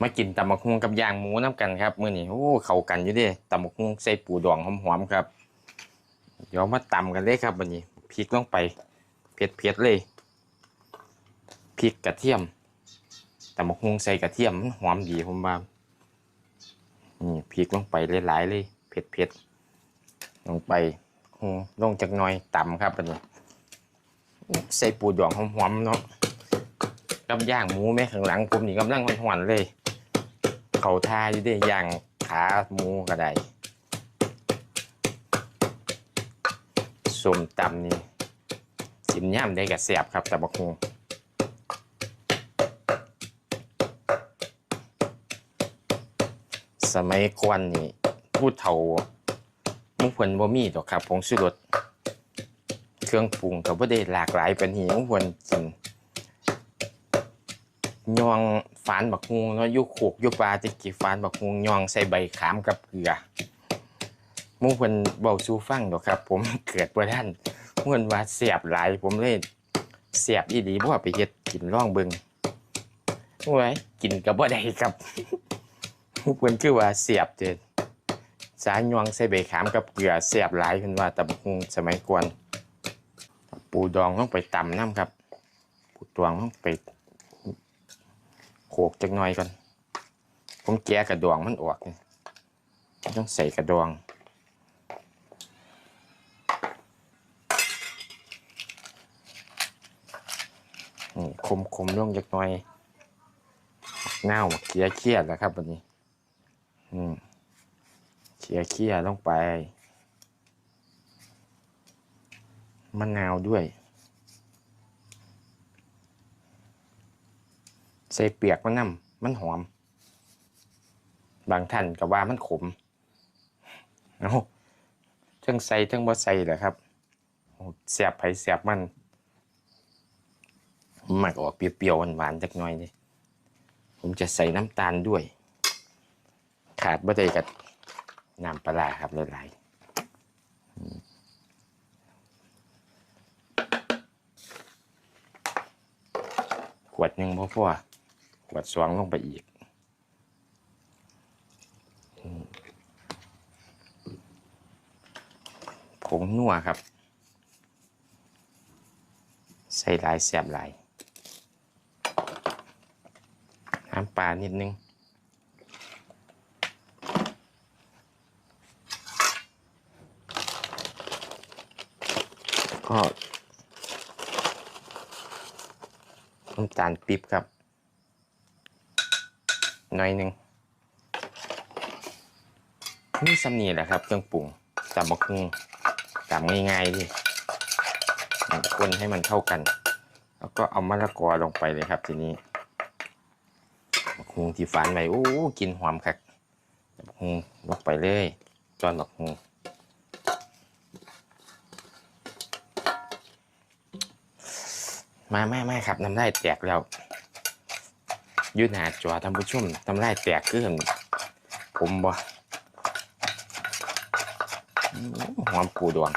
มากินตำบักฮุงกับย่างหมูน้ำกันครับมื้อนี้โอ้เข้ากันอยู่เด้ตำบักฮุงใส่ปูดองหอมๆครับ เดี๋ยวมาตำกันเลยครับวันนี้พริกลงไปเผ็ดๆเลยพริกกระเทียมตำบักฮุงใส่กระเทียมหอมดีผมว่านี่พริกลงไปหลายๆเลยเผ็ดๆลงไปลงจากน่อยตำครับวันนี้ใส่ปูดองหอมๆเนาะกับย่างหมูแม่ข้างหลังผมนี่กำลังหวานๆเลย เขาทาอยู่เด้ย่างขาหมูก็ได้ส้มตำนี่กินย่ำได้กับแสบครับแต่บักฮงสมัยก่อนนี่พูดเท่ามุกเพิ่นบ่มีดอกครับผงชูรสเครื่องปรุงก็บ่ได้หลากหลายปานนี้ของเพิ่นกินยอง ฝานบักฮวงเนาะอยู่โขกยู่ปลาตะกี้ฝานบักฮวงยองใส่ใบขามกับเกลือมู่เพิ่นเว้าสู่ฟังดอกครับ ผมเกิดบ่ทันเพิ่นว่าแซ่บหลายผมเลยแซ่บอีหลีบ่ว่าไปเฮ็ดกินลองเบิงโอ้ยกินก็บ่ได้ครับมู่เพิ่นคือว่าแซ่บเด้สายยองใส่ใบขามกับเกลือแซ่บหลายเพิ่นว่าแต่บักฮวงสมัยก่อนปูดองต้องไปตำน้ำครับปูดองต้องไป โขกจักหน่อยก่อน ผมแกะกระดองมันออกนี่ต้องใส่กระดองนี่คมคมๆลงจักหน่อยเน่าเคียเคี้ยแล้วครับวันนี้อืมเคียเคี้ยลงไปมะนาวด้วย ใส่เปียกมันน้ำมันหอม บางท่านก็ว่ามันขมเอาทั้งใส่ทั้งบ่ใส่แหละครับเสียบไผเสียบมันหมักออกเปรี้ยวๆหวานๆจักหน่อยนี่ผมจะใส่น้ำตาลด้วย ขาดบ่ได้กับน้ำปลาร้าครับหลายๆขวดหนึ่งพอพอ ขวดสองลงไปอีกอืมผงนัวครับ ใส่หลายแสบหลายน้ำปลานิดนึงก็น้ำตาลปี๊บครับ หน่อยหนึ่งนี่สำนีแหละครับ เครื่องปรุงตำบักฮุงตำง่ายๆดิคนให้มันเข้ากัน แล้วก็เอามะละกอลงไปเลยครับ ทีนี้บักฮุงที่ฝานไว้โอ้กินหอมคักบักฮุงลงไปเลยจอนบักฮุงมาไม่ไม่ครับน้ำลายแตกแล้ว ยืดหน้าจอท่านผู้ชมน้ำลายแตกเครื่องผมบ่หอมปูดวง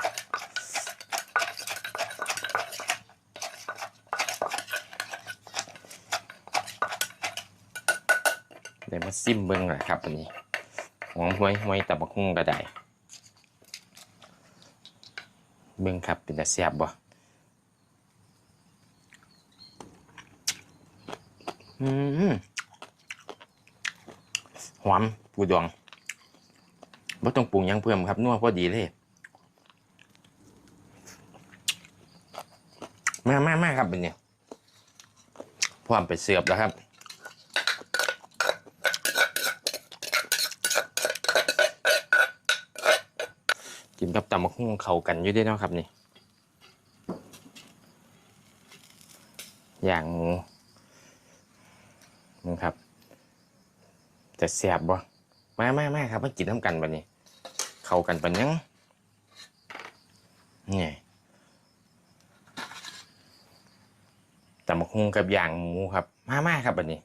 เดี๋ยวมาซิมเบิ้งแหละครับอันนี้หอมห้วยห้วยตะบักหุ่งก็ไดเบิ้งครับเป็นตาแซ่บบ่ อืมหอมปูดองบ่ต้องปรุงยังเพิ่มครับนัวพอดีเลยมามามาครับเป็นเนี่ยพร้อมไปเสิร์ฟแล้วครับกินกับตำมะฮุ่งเขากันอยู่ด้วยเนาะครับนี่อย่างหมู มึงครับ จะแสบบ่มามามาครับมากินน้ำกันบัดนี้ เข้ากันปันยังนี่แต่มาคุงกับย่างหมูครับ มามาครับบัดนี้